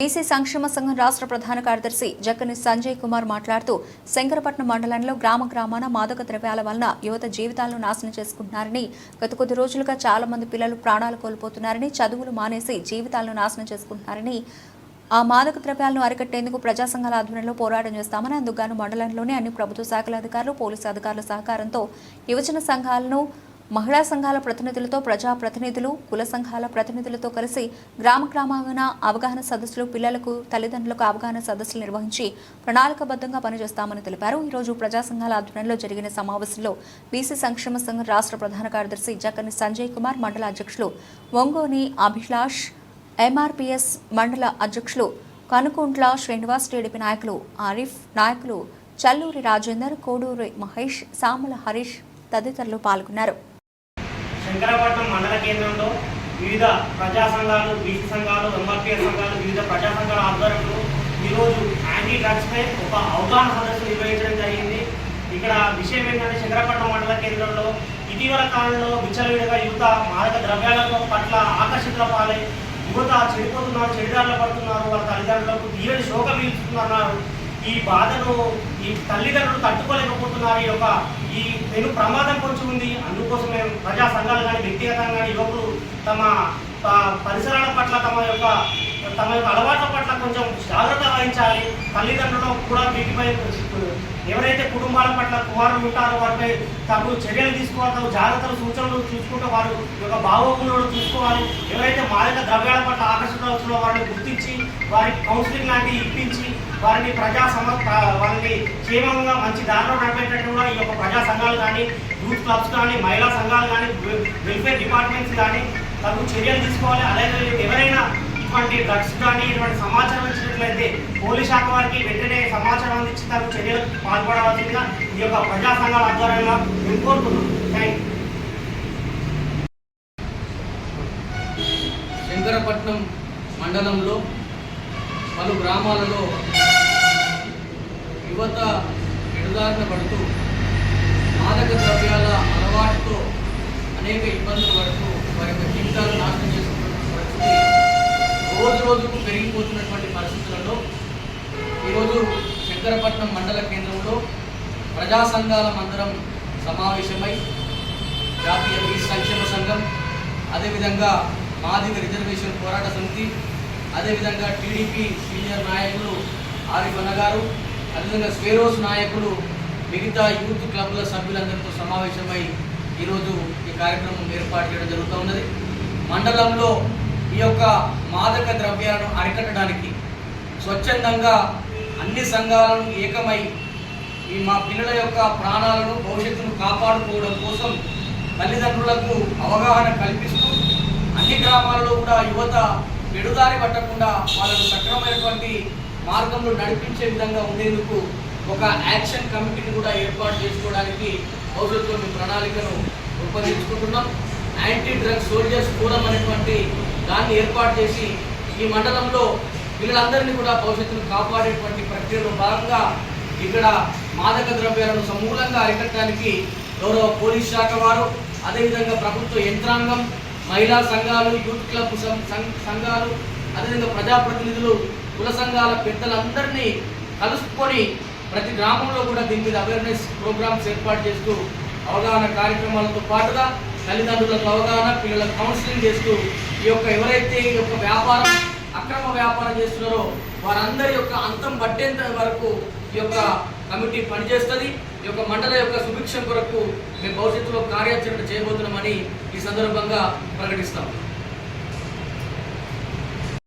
BC సంక్షేమ సంఘం రాష్ట్ర ప్రధాన కార్యదర్శి జక్కని సంజయ్ కుమార్ మాట్లాడుతూ శంకరపట్నం మండలంలో గ్రామ గ్రామాన మాదక ద్రవ్యాల వలన యువత జీవితాలను నాశనం చేసుకుంటున్నారని గత కొద్ది రోజులుగా చాలా మంది పిల్లలు ప్రాణాలు కోల్పోతున్నారని చదువులు మానేసి జీవితాలను నాశనం చేసుకుంటున్నారని ఆ మాదక ద్రవ్యాలను అరికట్టేందుకు ప్రజా సంఘాల ఆధ్వర్యంలో పోరాటం చేస్తామని అందుకు మండలంలోని అన్ని ప్రభుత్వ శాఖల అధికారులు పోలీసు అధికారుల సహకారంతో యువజన సంఘాలను మహిళా సంఘాల ప్రతినిధులతో ప్రజా ప్రతినిధులు కుల సంఘాల ప్రతినిధులతో కలిసి గ్రామ గ్రామాన అవగాహన సదస్సులు పిల్లలకు తల్లిదండ్రులకు అవగాహన సదస్సులు నిర్వహించి ప్రణాళికబద్ధంగా పనిచేస్తామని తెలిపారు. ఈ రోజు ప్రజా సంఘాల ఆధ్వర్యంలో జరిగిన సమావేశంలో బీసీ సంక్షేమ సంఘం రాష్ట్ర ప్రధాన కార్యదర్శి జగన్ సంజయ్ కుమార్ మండల అధ్యక్షులు ఒంగోని అభిలాష్ ఎంఆర్పిఎస్ మండల అధ్యక్షులు కనుకుంట్ల శ్రీనివాస్ టీడీపీ నాయకులు ఆరిఫ్ నాయకులు చల్లూరి రాజేందర్ కోడూరి మహేష్ సామల హరీష్ తదితరులు పాల్గొన్నారు. శంకరపట్నం మండల కేంద్రంలో వివిధ ప్రజా సంఘాలు బీసీ సంఘాలు ఎంఆర్పీఎస్ సంఘాలు వివిధ ప్రజా సంఘాల ఆధ్వర్యంలో ఈరోజు యాంటీ డ్రగ్స్ పై ఒక అవగాహన సదస్సు నిర్వహించడం జరిగింది. ఇక్కడ విషయం ఏంటంటే శంకరపట్నం మండల కేంద్రంలో ఇటీవల కాలంలో విచ్చలవిడిగా యువత మాదక ద్రవ్యాల పట్ల ఆకర్షితుల పాలై యువత చెడిపోతున్నారు చెడిదారులు పడుతున్నారు వాళ్ళ తల్లిదండ్రులకు తీరని శోక వీల్చుతున్నారు ఈ బాధను ఈ తల్లిదండ్రులు తట్టుకోలేకపోతున్నారు. ఈ యొక్క ఈ పెను ప్రమాదం కొంచెం ఉంది. అందుకోసం మేము ప్రజా సంఘాలు కానీ వ్యక్తిగతంగా కానీ యువకులు తమ పరిసరాల పట్ల తమ యొక్క తమ యొక్క అలవాట్ల పట్ల కొంచెం జాగ్రత్త వహించాలి. తల్లిదండ్రులు కూడా వీటిపై ఎవరైతే కుటుంబాల పట్ల కుమారులు ఉంటారో వారిపై తగు చర్యలు తీసుకోవాలి తగు జాగ్రత్తలు సూచనలు చూసుకుంటూ వారు యొక్క భావోగులు చూసుకోవాలి. ఎవరైతే మాదక ద్రవ్యాల పట్ల ఆకర్షణ వారిని గుర్తించి వారికి కౌన్సిలింగ్ లాంటివి ఇప్పించి వారిని ప్రజా సమ వారిని క్షేమంగా మంచి దారిలో నడిపేటట్టుగా ఈ యొక్క ప్రజా సంఘాలు కానీ యూత్ క్లబ్స్ కానీ మహిళా సంఘాలు కానీ వెల్ఫేర్ డిపార్ట్మెంట్స్ కానీ తగు చర్యలు తీసుకోవాలి. అలాగే ఎవరైనా ఇటువంటి డ్రగ్స్ కానీ ఇటువంటి సమాచారం ఇచ్చినట్లయితే పోలీస్ శాఖ వారికి వెంటనే సమాచారం అందించి తగు చర్యలు పాల్పడవలసిందిగా ఈ యొక్క ప్రజా సంఘాల ఆధ్వర్యంగా మేము కోరుతున్నాం థ్యాంక్ యూ శంకరపట్నం మండలంలో పలు గ్రామాలలో యువత ఎడుదారిన పడుతూ మాదక ద్రవ్యాల అలవాటుతో అనేక ఇబ్బందులు పడుతూ వారి యొక్క జీవితాలు నాశనం చేసుకున్న పరిస్థితి రోజు రోజుకు పెరిగిపోతున్నటువంటి పరిస్థితులలో ఈరోజు శంకరపట్నం మండల కేంద్రంలో ప్రజా సంఘాల మందరం సమావేశమై జాతీయ బీసీ సంక్షేమ సంఘం అదేవిధంగా మాది రిజర్వేషన్ పోరాట సమితి అదేవిధంగా టీడీపీ సీనియర్ నాయకులు ఆరిఫ్ అన్న గారు అదేవిధంగా స్వేరోస్ నాయకులు మిగతా యూత్ క్లబ్ల సభ్యులందరితో సమావేశమై ఈరోజు ఈ కార్యక్రమం ఏర్పాటు చేయడం జరుగుతూ ఉన్నది. మండలంలో ఈ యొక్క మాదక ద్రవ్యాలను అరికట్టడానికి స్వచ్ఛందంగా అన్ని సంఘాలను ఏకమై ఈ మా పిల్లల యొక్క ప్రాణాలను భవిష్యత్తును కాపాడుకోవడం కోసం తల్లిదండ్రులకు అవగాహన కల్పిస్తూ అన్ని గ్రామాలలో కూడా యువత విడుదారి పట్టకుండా వాళ్ళను సక్రమైనటువంటి మార్గంలో నడిపించే విధంగా ఉండేందుకు ఒక యాక్షన్ కమిటీని కూడా ఏర్పాటు చేసుకోవడానికి భవిష్యత్తులో మీ ప్రణాళికను రూపొందించుకుంటున్నాం. యాంటీ డ్రగ్స్ సోల్జర్స్ ఫోరం అనేటువంటి దాన్ని ఏర్పాటు చేసి ఈ మండలంలో వీళ్ళందరినీ కూడా భవిష్యత్తును కాపాడేటువంటి ప్రక్రియలో భాగంగా ఇక్కడ మాదక ద్రవ్యాలను సమూలంగా అరికట్టడానికి గౌరవ పోలీస్ శాఖ వారు అదేవిధంగా ప్రభుత్వ యంత్రాంగం మహిళా సంఘాలు యూత్ క్లబ్ సం- సం- సంఘాలు అదేవిధంగా ప్రజాప్రతినిధులు కుల సంఘాల పెద్దలందరినీ కలుసుకొని ప్రతి గ్రామంలో కూడా దీని మీద అవేర్నెస్ ప్రోగ్రామ్స్ ఏర్పాటు చేస్తూ అవగాహన కార్యక్రమాలతో పాటుగా తల్లిదండ్రులకు అవగాహన పిల్లలకు కౌన్సిలింగ్ చేస్తూ ఈ యొక్క ఎవరైతే ఈ యొక్క వ్యాపారం అక్రమ వ్యాపారం చేస్తున్నారో వారందరి యొక్క అంతం పట్టేంత వరకు ఈ యొక్క కమిటీ పనిచేస్తుంది. ఈ యొక్క మండల యొక్క సుభిక్షం కొరకు మేము భవిష్యత్తులో కార్యాచరణ చేయబోతున్నామని ఈ సందర్భంగా ప్రకటిస్తాం